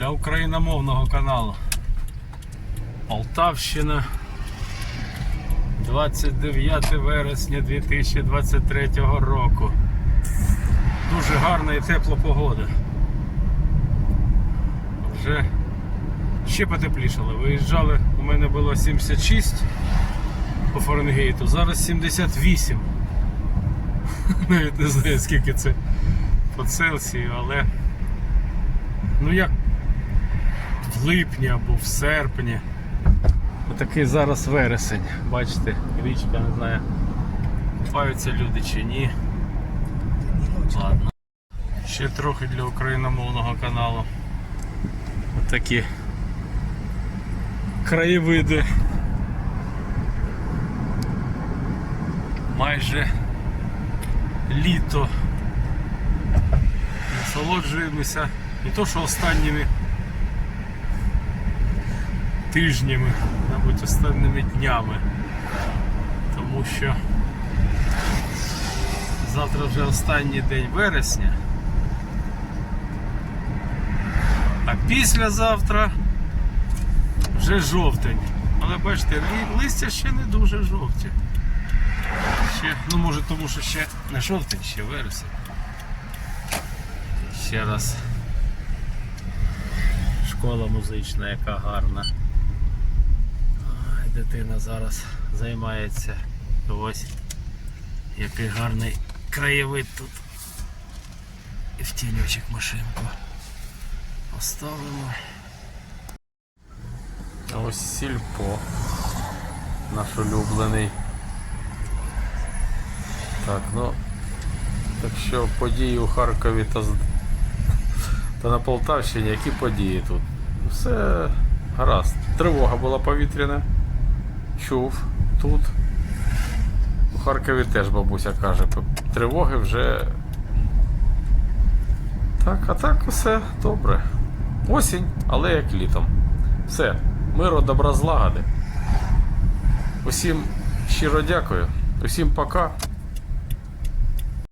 для україномовного каналу. Полтавщина. 29 вересня 2023 року. Дуже гарна і тепла погода. Вже ще потеплішало. Виїжджали, у мене було 76 по Фаренгейту, зараз 78. Навіть не знаю скільки це по Цельсію, але ну як в липні або в серпні. Отакий зараз вересень. Бачите, річка, не знаю, купаються люди чи ні. Ладно. Ще трохи для україномовного каналу. Отакі краєвиди. Майже літо. Насолоджуємося не то, що останніми тижнями, мабуть, останніми днями. Тому що завтра вже останній день вересня. А післязавтра вже жовтень. Але бачите, листя ще не дуже жовті. Ще, ну може тому що ще не жовтень, ще вересень. Ще раз. Школа музична, яка гарна. Дитина зараз займається. Ось який гарний краєвид тут. І в тіньочок машинку поставимо. А ось сільпо. Наш улюблений. Так, ну. Так що події у Харкові та, та на Полтавщині, які події тут? Все гаразд. Тривога була повітряна. Чув тут. У Харкові теж бабуся каже, тривоги вже. Так, а так усе добре. Осінь, але як літом. Все, миру, добра злагоди. Усім щиро дякую. Усім пока.